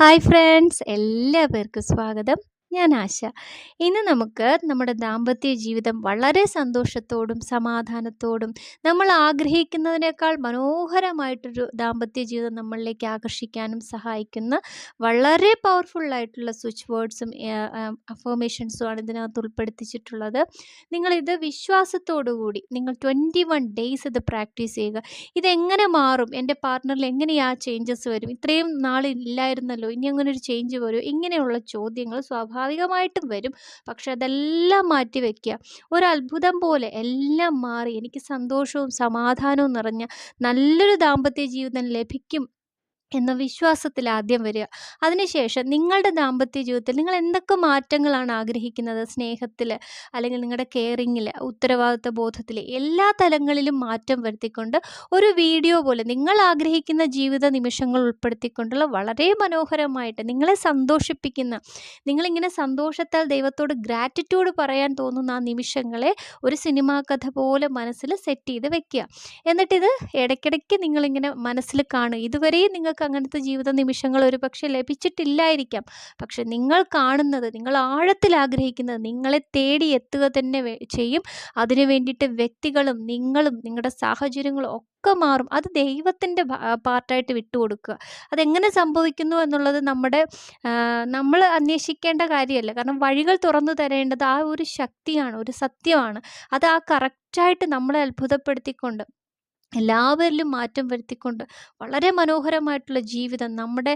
Hi friends എല്ലാ പേർക്കും സ്വാഗതം. ഞാൻ ആശ. ഇന്ന് നമുക്ക് നമ്മുടെ ദാമ്പത്യ ജീവിതം വളരെ സന്തോഷത്തോടും സമാധാനത്തോടും നമ്മൾ ആഗ്രഹിക്കുന്നതിനേക്കാൾ മനോഹരമായിട്ടൊരു ദാമ്പത്യ ജീവിതം നമ്മളിലേക്ക് ആകർഷിക്കാനും സഹായിക്കുന്ന വളരെ പവർഫുള്ളായിട്ടുള്ള സ്വിച്ച് വേർഡ്സും അഫോമേഷൻസും ആണ് ഇതിനകത്ത് ഉൾപ്പെടുത്തിച്ചിട്ടുള്ളത്. നിങ്ങളിത് കൂടി നിങ്ങൾ ട്വന്റി വൺ ഡേയ്സ് ഇത് പ്രാക്ടീസ് ചെയ്യുക. ഇതെങ്ങനെ മാറും? എന്റെ പാർട്ട്ണറിൽ എങ്ങനെയാ ചേഞ്ചസ് വരും? ഇത്രയും നാളില്ലായിരുന്നല്ലോ ഇനി അങ്ങനെ ഒരു ചേഞ്ച് വരും ഇങ്ങനെയുള്ള ചോദ്യങ്ങൾ സ്വാഭാവികമായിട്ടും വരും. പക്ഷെ അതെല്ലാം മാറ്റി വയ്ക്കുക ഒരു അത്ഭുതം പോലെ എല്ലാം മാറി എനിക്ക് സന്തോഷവും സമാധാനവും നിറഞ്ഞ നല്ലൊരു ദാമ്പത്യ ജീവിതം ലഭിക്കും എന്ന വിശ്വാസത്തിൽ ആദ്യം വരിക. അതിനുശേഷം നിങ്ങളുടെ ദാമ്പത്യ ജീവിതത്തിൽ നിങ്ങൾ എന്തൊക്കെ മാറ്റങ്ങളാണ് ആഗ്രഹിക്കുന്നത് സ്നേഹത്തിൽ അല്ലെങ്കിൽ നിങ്ങളുടെ കെയറിങ്ങിൽ ഉത്തരവാദിത്വ ബോധത്തിൽ എല്ലാ തലങ്ങളിലും മാറ്റം വരുത്തിക്കൊണ്ട് ഒരു വീഡിയോ പോലെ നിങ്ങൾ ആഗ്രഹിക്കുന്ന ജീവിത നിമിഷങ്ങൾ ഉൾപ്പെടുത്തിക്കൊണ്ടുള്ള വളരെ മനോഹരമായിട്ട് നിങ്ങളെ സന്തോഷിപ്പിക്കുന്ന നിങ്ങളിങ്ങനെ സന്തോഷത്താൽ ദൈവത്തോട് ഗ്രാറ്റിറ്റ്യൂഡ് പറയാൻ തോന്നുന്ന ആ നിമിഷങ്ങളെ ഒരു സിനിമാ കഥ പോലെ മനസ്സിൽ സെറ്റ് ചെയ്ത് വെക്കുക. എന്നിട്ടിത് ഇടയ്ക്കിടയ്ക്ക് നിങ്ങളിങ്ങനെ മനസ്സിൽ കാണുക. ഇതുവരെയും നിങ്ങൾക്ക് അങ്ങനത്തെ ജീവിത നിമിഷങ്ങൾ ഒരു പക്ഷേ ലഭിച്ചിട്ടില്ലായിരിക്കാം. പക്ഷെ നിങ്ങൾ കാണുന്നത് നിങ്ങൾ ആഴത്തിൽ ആഗ്രഹിക്കുന്നത് നിങ്ങളെ തേടി എത്തുക തന്നെ ചെയ്യും. അതിനു വേണ്ടിയിട്ട് വ്യക്തികളും നിങ്ങളും നിങ്ങളുടെ സാഹചര്യങ്ങളും ഒക്കെ മാറും. അത് ദൈവത്തിന്റെ പാർട്ടായിട്ട് വിട്ടുകൊടുക്കുക. അതെങ്ങനെ സംഭവിക്കുന്നു എന്നുള്ളത് നമ്മുടെ നമ്മൾ അന്വേഷിക്കേണ്ട കാര്യമല്ല. കാരണം വഴികൾ തുറന്നു തരേണ്ടത് ആ ഒരു ശക്തിയാണ് ഒരു സത്യമാണ്. അത് ആ കറക്റ്റായിട്ട് നമ്മളെ അത്ഭുതപ്പെടുത്തിക്കൊണ്ട് എല്ലാവരിലും മാറ്റം വരുത്തിക്കൊണ്ട് വളരെ മനോഹരമായിട്ടുള്ള ജീവിതം നമ്മുടെ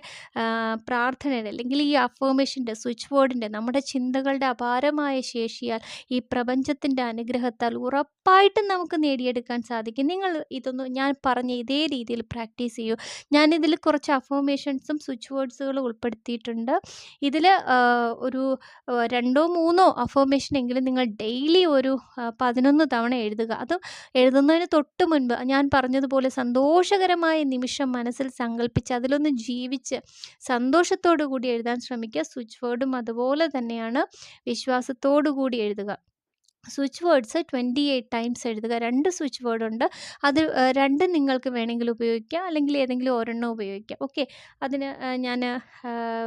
പ്രാർത്ഥനയുടെ അല്ലെങ്കിൽ ഈ അഫോമേഷന്റെ സ്വിച്ച് ബോർഡിന്റെ നമ്മുടെ ചിന്തകളുടെ അപാരമായ ശേഷിയാൽ ഈ പ്രപഞ്ചത്തിന്റെ അനുഗ്രഹത്താൽ ഉറപ്പായിട്ടും നമുക്ക് നേടിയെടുക്കാൻ സാധിക്കും. നിങ്ങൾ ഇതൊന്ന് ഞാൻ പറഞ്ഞ ഇതേ രീതിയിൽ പ്രാക്ടീസ് ചെയ്യൂ. ഞാനിതിൽ കുറച്ച് അഫോമേഷൻസും സ്വിച്ച് ബോർഡ്സുകളും ഉൾപ്പെടുത്തിയിട്ടുണ്ട്. ഇതിൽ ഒരു രണ്ടോ മൂന്നോ അഫോമേഷൻ എങ്കിലും നിങ്ങൾ ഡെയിലി ഒരു പതിനൊന്ന് തവണ എഴുതുക. അത് എഴുതുന്നതിന് തൊട്ട് മുൻപ് ഞാൻ പറഞ്ഞതുപോലെ സന്തോഷകരമായ നിമിഷം മനസ്സിൽ സങ്കല്പിച്ച് അതിലൊന്ന് ജീവിച്ച് സന്തോഷത്തോടു കൂടി എഴുതാൻ ശ്രമിക്കുക. സ്വിച്ച് വേർഡും അതുപോലെ തന്നെയാണ് വിശ്വാസത്തോടു കൂടി എഴുതുക. Switch words twenty eight times എഴുതുക. രണ്ട് സ്വിച്ച് വേർഡുണ്ട്. അത് രണ്ടും നിങ്ങൾക്ക് വേണമെങ്കിൽ ഉപയോഗിക്കാം. അല്ലെങ്കിൽ ഏതെങ്കിലും ഒരെണ്ണം ഉപയോഗിക്കാം. ഓക്കെ. അതിന് ഞാൻ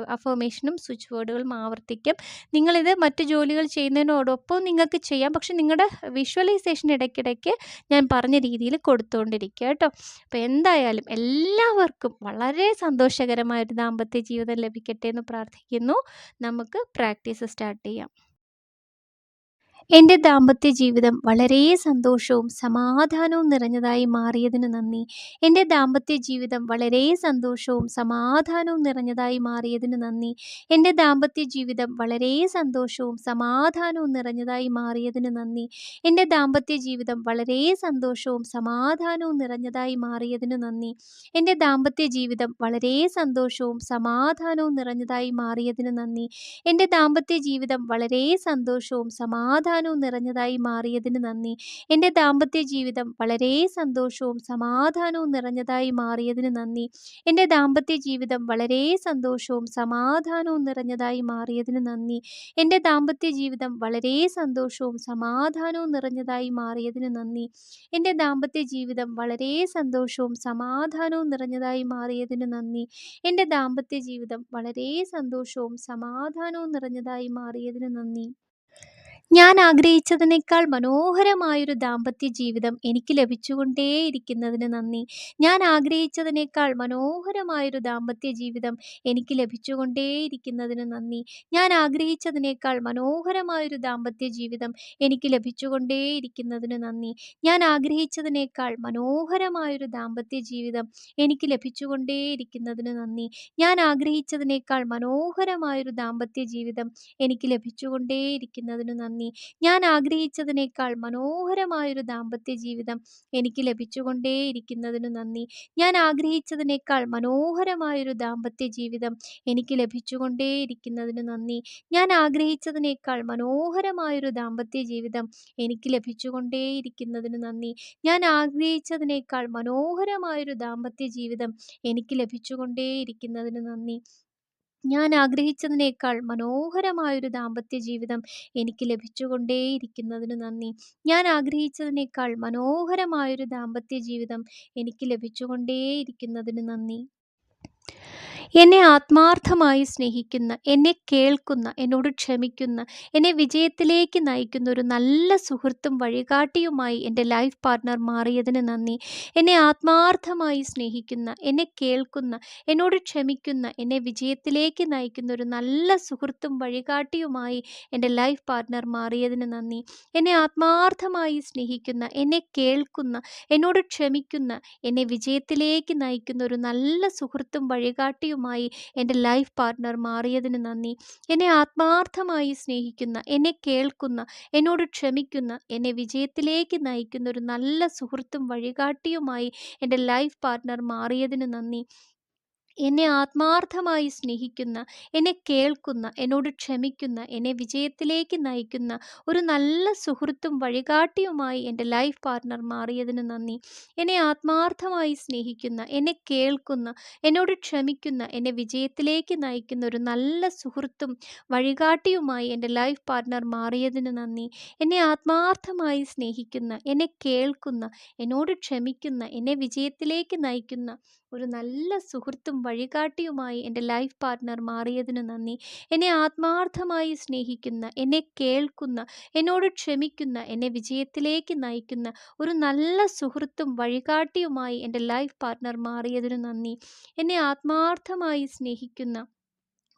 അഫോമേഷനും സ്വിച്ച് വേർഡുകളും ആവർത്തിക്കും. നിങ്ങളിത് മറ്റ് ജോലികൾ ചെയ്യുന്നതിനോടൊപ്പം നിങ്ങൾക്ക് ചെയ്യാം. പക്ഷെ നിങ്ങളുടെ വിഷ്വലൈസേഷൻ ഇടയ്ക്കിടയ്ക്ക് ഞാൻ പറഞ്ഞ രീതിയിൽ കൊടുത്തുകൊണ്ടിരിക്കുക കേട്ടോ. അപ്പോൾ എന്തായാലും എല്ലാവർക്കും വളരെ സന്തോഷകരമായ ഒരു ദാമ്പത്യ ജീവിതം ലഭിക്കട്ടെ എന്ന് പ്രാർത്ഥിക്കുന്നു. നമുക്ക് പ്രാക്ടീസ് സ്റ്റാർട്ട് ചെയ്യാം. എന്റെ ദാമ്പത്യ ജീവിതം വളരെ സന്തോഷവും സമാധാനവും നിറഞ്ഞതായി മാറിയതിന് നന്ദി. എന്റെ ദാമ്പത്യ ജീവിതം വളരെ സന്തോഷവും സമാധാനവും നിറഞ്ഞതായി മാറിയതിന് നന്ദി. എന്റെ ദാമ്പത്യ ജീവിതം വളരെ സന്തോഷവും സമാധാനവും നിറഞ്ഞതായി മാറിയതിന് നന്ദി. എന്റെ ദാമ്പത്യ ജീവിതം വളരെ സന്തോഷവും സമാധാനവും നിറഞ്ഞതായി മാറിയതിന് നന്ദി. എന്റെ ദാമ്പത്യ ജീവിതം വളരെ സന്തോഷവും സമാധാനവും നിറഞ്ഞതായി മാറിയതിന് നന്ദി. എന്റെ ദാമ്പത്യ ജീവിതം വളരെ സന്തോഷവും സമാധാനവും നിറഞ്ഞതായി മാറിയതിന് നന്ദി. എന്റെ ദാമ്പത്യ ജീവിതം വളരെ സന്തോഷവും സമാധാനവും നിറഞ്ഞതായി മാറിയതിന് നന്ദി. എന്റെ ദാമ്പത്യ ജീവിതം വളരെ സന്തോഷവും സമാധാനവും നിറഞ്ഞതായി മാറിയതിന് നന്ദി. എന്റെ ദാമ്പത്യ ജീവിതം വളരെ സന്തോഷവും സമാധാനവും നിറഞ്ഞതായി മാറിയതിന് നന്ദി. എന്റെ ദാമ്പത്യ ജീവിതം വളരെ സന്തോഷവും സമാധാനവും നിറഞ്ഞതായി മാറിയതിന് നന്ദി. എന്റെ ദാമ്പത്യ ജീവിതം വളരെ സന്തോഷവും സമാധാനവും നിറഞ്ഞതായി മാറിയതിന് നന്ദി. ഞാൻ ആഗ്രഹിച്ചതിനേക്കാൾ മനോഹരമായൊരു ദാമ്പത്യ ജീവിതം എനിക്ക് ലഭിച്ചുകൊണ്ടേയിരിക്കുന്നതിന് നന്ദി. ഞാൻ ആഗ്രഹിച്ചതിനേക്കാൾ മനോഹരമായൊരു ദാമ്പത്യ ജീവിതം എനിക്ക് ലഭിച്ചുകൊണ്ടേയിരിക്കുന്നതിന് നന്ദി. ഞാൻ ആഗ്രഹിച്ചതിനേക്കാൾ മനോഹരമായൊരു ദാമ്പത്യ ജീവിതം എനിക്ക് ലഭിച്ചുകൊണ്ടേയിരിക്കുന്നതിന് നന്ദി. ഞാൻ ആഗ്രഹിച്ചതിനേക്കാൾ മനോഹരമായൊരു ദാമ്പത്യ ജീവിതം എനിക്ക് ലഭിച്ചുകൊണ്ടേയിരിക്കുന്നതിന് നന്ദി. ഞാൻ ആഗ്രഹിച്ചതിനേക്കാൾ മനോഹരമായൊരു ദാമ്പത്യ ജീവിതം എനിക്ക് ലഭിച്ചുകൊണ്ടേയിരിക്കുന്നതിന് നന്ദി. ഞാൻ ആഗ്രഹിച്ചതിനേക്കാൾ മനോഹരമായൊരു ദാമ്പത്യ ജീവിതം എനിക്ക് ലഭിച്ചുകൊണ്ടേയിരിക്കുന്നതിന് നന്ദി. ഞാൻ ആഗ്രഹിച്ചതിനേക്കാൾ മനോഹരമായൊരു ദാമ്പത്യ ജീവിതം എനിക്ക് ലഭിച്ചുകൊണ്ടേയിരിക്കുന്നതിന് നന്ദി. ഞാൻ ആഗ്രഹിച്ചതിനേക്കാൾ മനോഹരമായൊരു ദാമ്പത്യ ജീവിതം എനിക്ക് ലഭിച്ചുകൊണ്ടേയിരിക്കുന്നതിന് നന്ദി. ഞാൻ ആഗ്രഹിച്ചതിനേക്കാൾ മനോഹരമായൊരു ദാമ്പത്യ ജീവിതം എനിക്ക് ലഭിച്ചുകൊണ്ടേയിരിക്കുന്നതിന് നന്ദി. ഞാൻ ആഗ്രഹിച്ചതിനേക്കാൾ മനോഹരമായൊരു ദാമ്പത്യ ജീവിതം എനിക്ക് ലഭിച്ചുകൊണ്ടേയിരിക്കുന്നതിന് നന്ദി. ഞാൻ ആഗ്രഹിച്ചതിനേക്കാൾ മനോഹരമായൊരു ദാമ്പത്യ ജീവിതം എനിക്ക് ലഭിച്ചുകൊണ്ടേയിരിക്കുന്നതിന് നന്ദി. എന്നെ ആത്മാർത്ഥമായി സ്നേഹിക്കുന്ന എന്നെ കേൾക്കുന്ന എന്നോട് ക്ഷമിക്കുന്ന എന്നെ വിജയത്തിലേക്ക് നയിക്കുന്ന ഒരു നല്ല സുഹൃത്തും വഴികാട്ടിയുമായി എന്റെ ലൈഫ് പാർട്ട്ണർ മാറിയതിന് നന്ദി. എന്നെ ആത്മാർത്ഥമായി സ്നേഹിക്കുന്ന എന്നെ കേൾക്കുന്ന എന്നോട് ക്ഷമിക്കുന്ന എന്നെ വിജയത്തിലേക്ക് നയിക്കുന്ന ഒരു നല്ല സുഹൃത്തും വഴികാട്ടിയുമായി എന്റെ ലൈഫ് പാർട്ട്ണർ മാറിയതിന് നന്ദി. എന്നെ ആത്മാർത്ഥമായി സ്നേഹിക്കുന്ന എന്നെ കേൾക്കുന്ന എന്നോട് ക്ഷമിക്കുന്ന എന്നെ വിജയത്തിലേക്ക് നയിക്കുന്ന ഒരു നല്ല സുഹൃത്തും വഴികാട്ടിയുമായി എന്റെ ലൈഫ് പാർട്ട്ണർ മാറിയതിന് നന്ദി. എന്നെ ആത്മാർത്ഥമായി സ്നേഹിക്കുന്ന എന്നെ കേൾക്കുന്ന എന്നോട് ക്ഷമിക്കുന്ന എന്നെ വിജയത്തിലേക്ക് നയിക്കുന്ന ഒരു നല്ല സുഹൃത്തും വഴികാട്ടിയുമായി എന്റെ ലൈഫ് പാർട്ട്ണർ മാറിയതിന് നന്ദി. എന്നെ ആത്മാർത്ഥമായി സ്നേഹിക്കുന്ന എന്നെ കേൾക്കുന്ന എന്നോട് ക്ഷമിക്കുന്ന എന്നെ വിജയത്തിലേക്ക് നയിക്കുന്ന ഒരു നല്ല സുഹൃത്തും വഴികാട്ടിയുമായി എന്റെ ലൈഫ് പാർട്ട്ണർ മാറിയതിന് നന്ദി. എന്നെ ആത്മാർത്ഥമായി സ്നേഹിക്കുന്ന എന്നെ കേൾക്കുന്ന എന്നോട് ക്ഷമിക്കുന്ന എന്നെ വിജയത്തിലേക്ക് നയിക്കുന്ന ഒരു നല്ല സുഹൃത്തും വഴികാട്ടിയുമായി എന്റെ ലൈഫ് പാർട്ട്ണർ മാറിയതിന് നന്ദി. എന്നെ ആത്മാർത്ഥമായി സ്നേഹിക്കുന്ന എന്നെ കേൾക്കുന്ന എന്നോട് ക്ഷമിക്കുന്ന എന്നെ വിജയത്തിലേക്ക് നയിക്കുന്ന ഒരു നല്ല സുഹൃത്തും വഴികാട്ടിയുമായി എന്റെ ലൈഫ് പാർട്ട്ണർ മാറിയതിന് നന്ദി. എന്നെ ആത്മാർത്ഥമായി സ്നേഹിക്കുന്ന എന്നെ കേൾക്കുന്ന എന്നോട് ക്ഷമിക്കുന്ന എന്നെ വിജയത്തിലേക്ക് നയിക്കുന്ന ഒരു നല്ല സുഹൃത്തും വഴികാട്ടിയുമായി എന്റെ ലൈഫ് പാർട്ട്ണർ മാറിയതിന് നന്ദി. എന്നെ ആത്മാർത്ഥമായി സ്നേഹിക്കുന്ന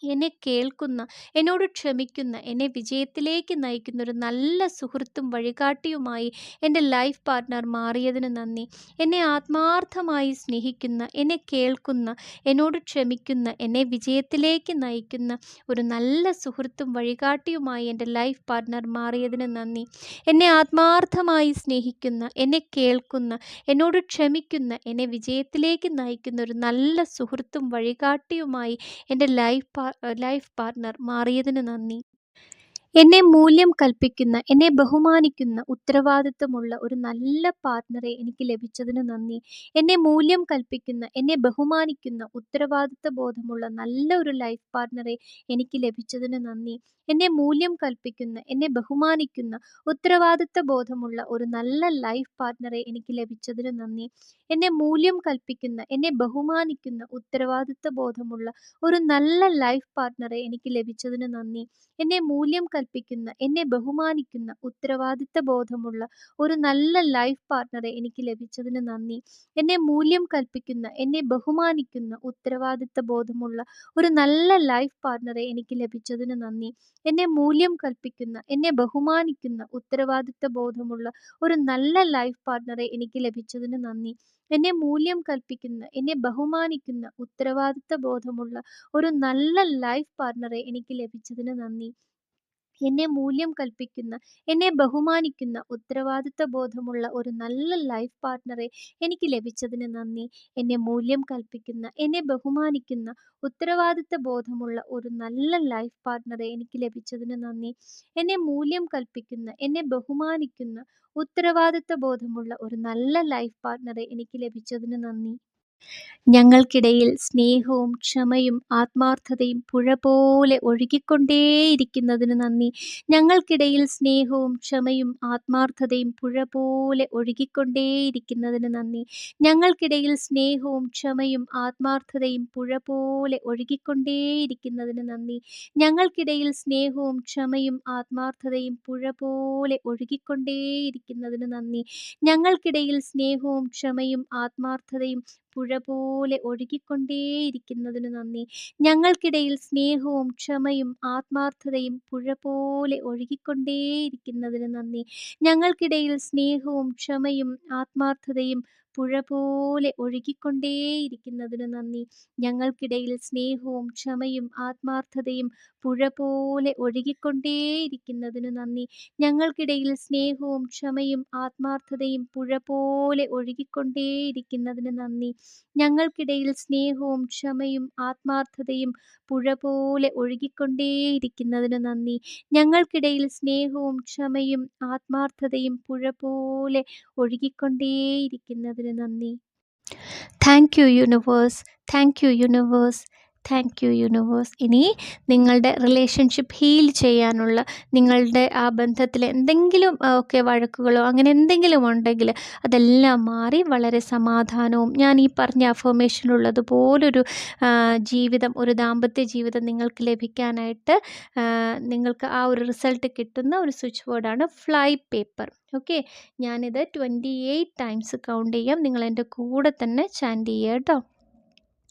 എന്നെ കേൾക്കുന്ന എന്നോട് ക്ഷമിക്കുന്ന എന്നെ വിജയത്തിലേക്ക് നയിക്കുന്ന ഒരു നല്ല സുഹൃത്തും വഴികാട്ടിയുമായി എന്റെ ലൈഫ് പാർട്ട്ണർ മാറിയതിന് നന്ദി. എന്നെ ആത്മാർത്ഥമായി സ്നേഹിക്കുന്ന എന്നെ കേൾക്കുന്ന എന്നോട് ക്ഷമിക്കുന്ന എന്നെ വിജയത്തിലേക്ക് നയിക്കുന്ന ഒരു നല്ല സുഹൃത്തും വഴികാട്ടിയുമായി എന്റെ ലൈഫ് പാർട്ട്ണർ മാറിയതിന് നന്ദി. എന്നെ ആത്മാർത്ഥമായി സ്നേഹിക്കുന്ന എന്നെ കേൾക്കുന്ന എന്നോട് ക്ഷമിക്കുന്ന എന്നെ വിജയത്തിലേക്ക് നയിക്കുന്ന ഒരു നല്ല സുഹൃത്തും വഴികാട്ടിയുമായി എന്റെ ലൈഫ് പാ ലൈഫ് പാർട്ട്ണർ മാറിയതിന് നന്ദി. എന്നെ മൂല്യം കൽപ്പിക്കുന്ന എന്നെ ബഹുമാനിക്കുന്ന ഉത്തരവാദിത്വമുള്ള ഒരു നല്ല പാർട്ട്ണറെ എനിക്ക് ലഭിച്ചതിന് നന്ദി. എന്നെ മൂല്യം കൽപ്പിക്കുന്ന എന്നെ ബഹുമാനിക്കുന്ന ഉത്തരവാദിത്വ ബോധമുള്ള നല്ല ഒരു ലൈഫ് പാർട്ട്ണറെ എനിക്ക് ലഭിച്ചതിന് നന്ദി. എന്നെ മൂല്യം കൽപ്പിക്കുന്ന എന്നെ ബഹുമാനിക്കുന്ന ഉത്തരവാദിത്വ ബോധമുള്ള ഒരു നല്ല ലൈഫ് പാർട്ട്ണറെ എനിക്ക് ലഭിച്ചതിന് നന്ദി. എന്നെ മൂല്യം കൽപ്പിക്കുന്ന എന്നെ ബഹുമാനിക്കുന്ന ഉത്തരവാദിത്വ ബോധമുള്ള ഒരു നല്ല ലൈഫ് പാർട്ട്ണറെ എനിക്ക് ലഭിച്ചതിന് നന്ദി. എന്നെ മൂല്യം കൽപ്പിക്കുന്ന എന്നെ ബഹുമാനിക്കുന്ന ഉത്തരവാദിത്ത ബോധമുള്ള ഒരു നല്ല ലൈഫ് പാർട്ണറെ എനിക്ക് ലഭിച്ചതിന് നന്ദി. എന്നെ മൂല്യം കൽപ്പിക്കുന്ന എന്നെ ബഹുമാനിക്കുന്ന ഉത്തരവാദിത്ത ബോധമുള്ള ഒരു നല്ല ലൈഫ് പാർട്ണറെ എനിക്ക് ലഭിച്ചതിന് നന്ദി. എന്നെ മൂല്യം കൽപ്പിക്കുന്ന എന്നെ ബഹുമാനിക്കുന്ന ഉത്തരവാദിത്ത ബോധമുള്ള ഒരു നല്ല ലൈഫ് പാർട്ണറെ എനിക്ക് ലഭിച്ചതിന് നന്ദി. എന്നെ മൂല്യം കൽപ്പിക്കുന്ന എന്നെ ബഹുമാനിക്കുന്ന ഉത്തരവാദിത്ത ബോധമുള്ള ഒരു നല്ല ലൈഫ് പാർട്ണറെ എനിക്ക് ലഭിച്ചതിന് നന്ദി. എന്നെ മൂല്യം കൽപ്പിക്കുന്ന എന്നെ ബഹുമാനിക്കുന്ന ഉത്തരവാദിത്വ ബോധമുള്ള ഒരു നല്ല ലൈഫ് പാർട്ട്ണറെ എനിക്ക് ലഭിച്ചതിന് നന്ദി. എന്നെ മൂല്യം കൽപ്പിക്കുന്ന എന്നെ ബഹുമാനിക്കുന്ന ഉത്തരവാദിത്വ ബോധമുള്ള ഒരു നല്ല ലൈഫ് പാർട്ട്ണറെ എനിക്ക് ലഭിച്ചതിന് നന്ദി. എന്നെ മൂല്യം കൽപ്പിക്കുന്ന എന്നെ ബഹുമാനിക്കുന്ന ഉത്തരവാദിത്വ ബോധമുള്ള ഒരു നല്ല ലൈഫ് പാർട്ട്ണറെ എനിക്ക് ലഭിച്ചതിന് നന്ദി. ഞങ്ങൾക്കിടയിൽ സ്നേഹവും ക്ഷമയും ആത്മാർത്ഥതയും പുഴ പോലെ ഒഴുകിക്കൊണ്ടേയിരിക്കുന്നതിന് നന്ദി. ഞങ്ങൾക്കിടയിൽ സ്നേഹവും ക്ഷമയും ആത്മാർത്ഥതയും പുഴ പോലെ ഒഴുകിക്കൊണ്ടേയിരിക്കുന്നതിന് നന്ദി. ഞങ്ങൾക്കിടയിൽ സ്നേഹവും ക്ഷമയും ആത്മാർത്ഥതയും പുഴ പോലെ ഒഴുകിക്കൊണ്ടേയിരിക്കുന്നതിന് നന്ദി. ഞങ്ങൾക്കിടയിൽ സ്നേഹവും ക്ഷമയും ആത്മാർത്ഥതയും പുഴ പോലെ ഒഴുകിക്കൊണ്ടേയിരിക്കുന്നതിന് നന്ദി. ഞങ്ങൾക്കിടയിൽ സ്നേഹവും ക്ഷമയും ആത്മാർത്ഥതയും പുഴ പോലെ ഒഴുകിക്കൊണ്ടേയിരിക്കുന്നതിന് നന്ദി. ഞങ്ങൾക്കിടയിൽ സ്നേഹവും ക്ഷമയും ആത്മാർത്ഥതയും പുഴ പോലെ ഒഴുകിക്കൊണ്ടേയിരിക്കുന്നതിന് നന്ദി. ഞങ്ങൾക്കിടയിൽ സ്നേഹവും ക്ഷമയും ആത്മാർത്ഥതയും പുഴ പോലെ ഒഴുകിക്കൊണ്ടേയിരിക്കുന്നതിന് നന്ദി. ഞങ്ങൾക്കിടയിൽ സ്നേഹവും ക്ഷമയും ആത്മാർത്ഥതയും പുഴ പോലെ ഒഴുകിക്കൊണ്ടേയിരിക്കുന്നതിന് നന്ദി. ഞങ്ങൾക്കിടയിൽ സ്നേഹവും ക്ഷമയും ആത്മാർത്ഥതയും പുഴ പോലെ ഒഴുകിക്കൊണ്ടേയിരിക്കുന്നതിന് നന്ദി. ഞങ്ങൾക്കിടയിൽ സ്നേഹവും ക്ഷമയും ആത്മാർത്ഥതയും പുഴ പോലെ ഒഴുകിക്കൊണ്ടേയിരിക്കുന്നതിന് നന്ദി. ഞങ്ങൾക്കിടയിൽ സ്നേഹവും ക്ഷമയും ആത്മാർത്ഥതയും പുഴ പോലെ ഒഴുകിക്കൊണ്ടേയിരിക്കുന്നതിന് നന്ദി thank you universe thank you universe thank you universe ഇനി നിങ്ങളുടെ റിലേഷൻഷിപ്പ് ഹീൽ ചെയ്യാനുള്ള നിങ്ങളുടെ ആ ബന്ധത്തിൽ എന്തെങ്കിലും ഒക്കെ വഴക്കുകളോ അങ്ങനെ എന്തെങ്കിലും ഉണ്ടെങ്കിൽ അതെല്ലാം മാറി വളരെ സമാധാനവും. ഞാൻ ഈ പറഞ്ഞ അഫർമേഷനിലുള്ളതുപോലൊരു ആ, ജീവിതം ഒരു ദാമ്പത്യ ജീവിതം നിങ്ങൾക്ക് ലഭിക്കാനായിട്ട് നിങ്ങൾക്ക് ആ ഒരു റിസൾട്ട് കിട്ടുന്ന ഒരു സ്വിച്ച് ബോർഡാണ് ഫ്ലൈ പേപ്പർ ഓക്കെ ഞാനിത് ട്വന്റി എയ്റ്റ് ടൈംസ് കൗണ്ട് ചെയ്യാം. നിങ്ങൾ എന്റെ കൂടെ തന്നെ ചാൻഡ് ചെയ്യുക കേട്ടോ.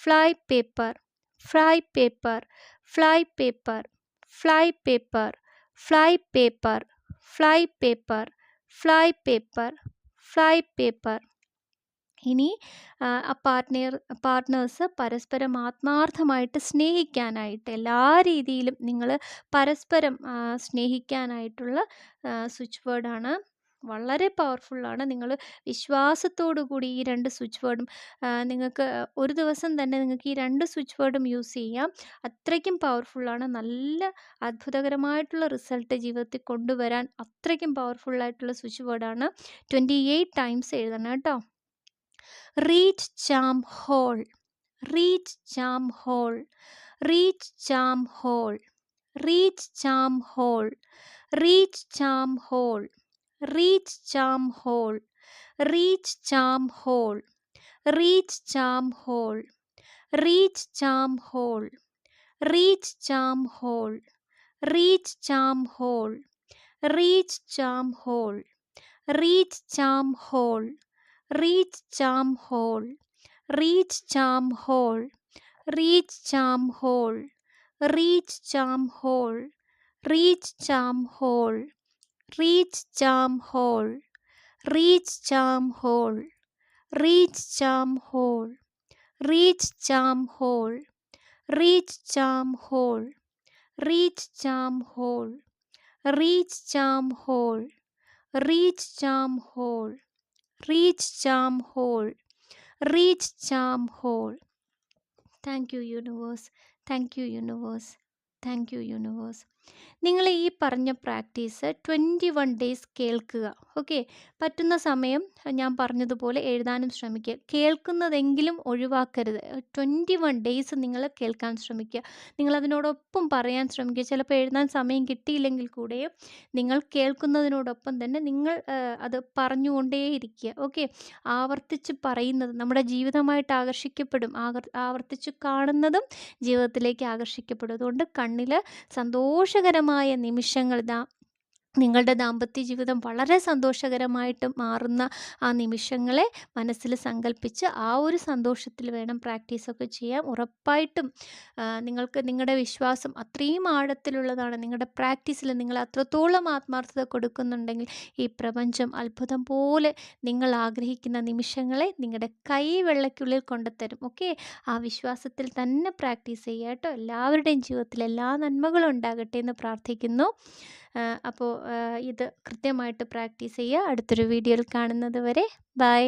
Fly paper fly paper fly paper fly paper fly paper fly paper fly paper fly paper ഇനി ആ, പാർട്ട്ണർ പാർട്ട്നേഴ്സ് പരസ്പരം ആത്മാർത്ഥമായിട്ട് സ്നേഹിക്കാനായിട്ട് എല്ലാ രീതിയിലും നിങ്ങൾ പരസ്പരം സ്നേഹിക്കാനായിട്ടുള്ള സ്വിച്ച് വേർഡാണ് വളരെ പവർഫുള്ളാണ്. നിങ്ങൾ വിശ്വാസത്തോടു കൂടി ഈ രണ്ട് സ്വിച്ച് വേർഡും നിങ്ങൾക്ക് ഒരു ദിവസം തന്നെ നിങ്ങൾക്ക് ഈ രണ്ട് സ്വിച്ച് വേർഡും യൂസ് ചെയ്യാം. അത്രയ്ക്കും പവർഫുള്ളാണ്. നല്ല അത്ഭുതകരമായിട്ടുള്ള റിസൾട്ട് ജീവിതത്തിൽ കൊണ്ടുവരാൻ അത്രയ്ക്കും പവർഫുള്ളായിട്ടുള്ള സ്വിച്ച് വേർഡാണ് ട്വന്റി എയ്റ്റ് ടൈംസ് എഴുതണം കേട്ടോ. Reach charm hole. Reach charm hole. Reach charm hole. Reach charm hole. Reach charm hole. reach charm hole reach charm hole reach charm hole reach charm hole reach charm hole reach charm hole reach charm hole reach charm hole reach charm hole reach charm hole reach charm hole reach charm hole reach charm hole reach charm hole, reach charm hole, reach charm hole, reach charm hole, reach charm hole, reach charm hole, reach charm hole, reach charm hole, reach charm hole, reach charm hole. Thank you, universe. Thank you, universe. Thank you, universe. നിങ്ങൾ ഈ പറഞ്ഞ practice twenty one days കേൾക്കുക. Okay? പറ്റുന്ന സമയം ഞാൻ പറഞ്ഞതുപോലെ എഴുതാനും ശ്രമിക്കുക. കേൾക്കുന്നതെങ്കിലും ഒഴിവാക്കരുത്. ട്വന്റി വൺ ഡേയ്സ് നിങ്ങൾ കേൾക്കാൻ ശ്രമിക്കുക. നിങ്ങൾ അതിനോടൊപ്പം പറയാൻ ശ്രമിക്കുക. ചിലപ്പോൾ എഴുതാൻ സമയം കിട്ടിയില്ലെങ്കിൽ കൂടെയും നിങ്ങൾ കേൾക്കുന്നതിനോടൊപ്പം തന്നെ നിങ്ങൾ അത് പറഞ്ഞുകൊണ്ടേയിരിക്കുക. ഓക്കെ? ആവർത്തിച്ച് പറയുന്നത് നമ്മുടെ ജീവിതമായിട്ട് ആകർഷിക്കപ്പെടും. ആകർ ആവർത്തിച്ച് കാണുന്നതും ജീവിതത്തിലേക്ക് ആകർഷിക്കപ്പെടും. അതുകൊണ്ട് കണ്ണിൽ സന്തോഷകരമായ നിമിഷങ്ങൾ ദാ നിങ്ങളുടെ ദാമ്പത്യ ജീവിതം വളരെ സന്തോഷകരമായിട്ട് മാറുന്ന ആ നിമിഷങ്ങളെ മനസ്സിൽ സങ്കല്പിച്ച് ആ ഒരു സന്തോഷത്തിൽ വേണം പ്രാക്ടീസൊക്കെ ചെയ്യാൻ. ഉറപ്പായിട്ടും നിങ്ങൾക്ക് നിങ്ങളുടെ വിശ്വാസം അത്രയും ആഴത്തിലുള്ളതാണ്. നിങ്ങളുടെ പ്രാക്ടീസിൽ നിങ്ങൾ അത്രത്തോളം ആത്മാർത്ഥത കൊടുക്കുന്നുണ്ടെങ്കിൽ ഈ പ്രപഞ്ചം അത്ഭുതം പോലെ നിങ്ങൾ ആഗ്രഹിക്കുന്ന നിമിഷങ്ങളെ നിങ്ങളുടെ കൈ വെള്ളയ്ക്കുള്ളിൽ കൊണ്ടുത്തരും ഓക്കെ? ആ വിശ്വാസത്തിൽ തന്നെ പ്രാക്ടീസ് ചെയ്യാട്ടോ എല്ലാവരുടെയും ജീവിതത്തിൽ എല്ലാ നന്മകളും ഉണ്ടാകട്ടെ എന്ന് പ്രാർത്ഥിക്കുന്നു. അപ്പോൾ ഇത് കൃത്യമായിട്ട് പ്രാക്ടീസ് ചെയ്യുക. അടുത്തൊരു വീഡിയോയിൽ കാണുന്നത് വരെ ബൈ.